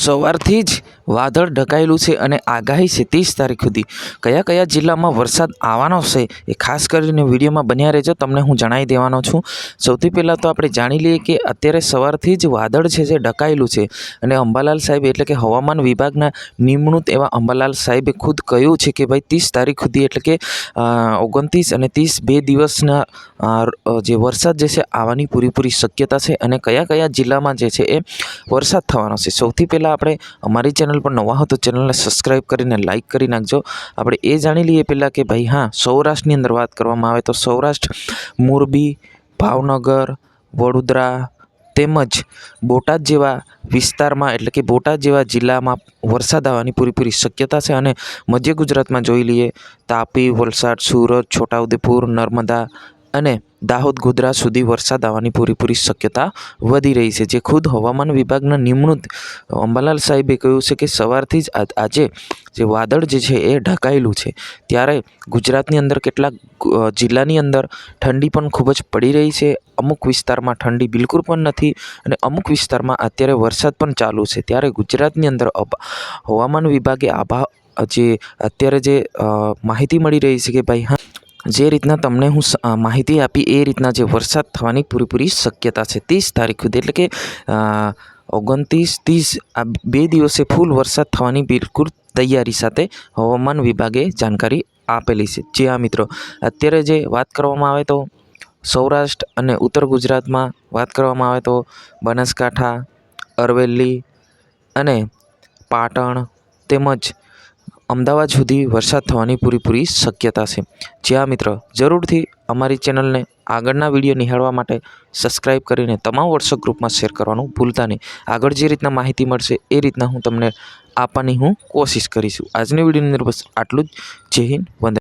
સવારથી જ વાદળ ઢંકાયેલું છે અને આગાહી છે ત્રીસ તારીખ સુધી. કયા કયા જિલ્લામાં વરસાદ આવવાનો છે એ ખાસ કરીને વિડીયોમાં બન્યા રહેજો. તમને હું જણાવી દેવાનો છું. સૌથી પહેલાં તો આપણે જાણી લઈએ કે અત્યારે સવારથી જ વાદળ છે જે ઢંકાયેલું છે અને અંબાલાલ સાહેબ એટલે કે હવામાન વિભાગના નિમણૂક એવા અંબાલાલ સાહેબે ખુદ કહ્યું છે કે ભાઈ ત્રીસ તારીખ સુધી એટલે કે ઓગણત્રીસ અને ત્રીસ બે દિવસના જે વરસાદ જે છે આવવાની પૂરેપૂરી શક્યતા છે અને કયા કયા જિલ્લામાં જે છે એ વરસાદ થવાનો છે. સૌથી પહેલાં આપણે અમારી ચેનલ પર નવા હો તો ચેનલને સબસ્ક્રાઈબ કરીને લાઇક કરી નાખજો. આપણે એ જાણી લઈએ પહેલાં કે ભાઈ હા, સૌરાષ્ટ્રની અંદર વાત કરવામાં આવે તો સૌરાષ્ટ્ર, મોરબી, ભાવનગર, વડોદરા તેમજ બોટાદ જેવા વિસ્તારમાં એટલે કે બોટાદ જેવા જિલ્લામાં વરસાદ આવવાની પૂરેપૂરી શક્યતા છે અને મધ્ય ગુજરાતમાં જોઈ લઈએ તાપી, વલસાડ, સુરત, છોટાઉદેપુર, નર્મદા અને દાહોદ ગોધરા સુધી વરસાદ આવવાની પૂરેપૂરી શક્યતા વધી રહી છે. જે ખુદ હવામાન વિભાગના નિમણૂક અંબાલાલ સાહેબે કહ્યું છે કે સવારથી જ આજે જે વાદળ જે છે એ ઢંકાયેલું છે. ત્યારે ગુજરાતની અંદર કેટલાક જિલ્લાની અંદર ઠંડી પણ ખૂબ જ પડી રહી છે. અમુક વિસ્તારમાં ઠંડી બિલકુલ પણ નથી અને અમુક વિસ્તારમાં અત્યારે વરસાદ પણ ચાલુ છે. ત્યારે ગુજરાતની અંદર હવામાન વિભાગે આભા જે અત્યારે જે માહિતી મળી રહી છે કે ભાઈ હા જે રીતના તમને હું માહિતી આપી એ રીતના જે વરસાદ થવાની પૂરેપૂરી શક્યતા છે ત્રીસ તારીખ સુધી. એટલે કે ઓગણત્રીસ ત્રીસ આ બે દિવસે ફૂલ વરસાદ થવાની બિલકુલ તૈયારી સાથે હવામાન વિભાગે જાણકારી આપેલી છે. જે આ મિત્રો, અત્યારે જે વાત કરવામાં આવે તો સૌરાષ્ટ્ર અને ઉત્તર ગુજરાતમાં વાત કરવામાં આવે તો બનાસકાંઠા અરવેલી અને પાટણ તેમજ અમદાવાદ સુધી વરસાદ થવાની પૂરેપૂરી શક્યતા છે. જ્યાં મિત્ર, જરૂરથી અમારી ચેનલને આગળના વીડિયો નિહાળવા માટે સબસ્ક્રાઈબ કરીને તમામ વોટ્સઅપ ગ્રુપમાં શેર કરવાનું ભૂલતા નહીં. આગળ જે રીતના માહિતી મળશે એ રીતના હું તમને આપવાની હું કોશિશ કરીશું. આજની વિડીયોની અંદર બસ આટલું જ. જય હિન્દ, વંદે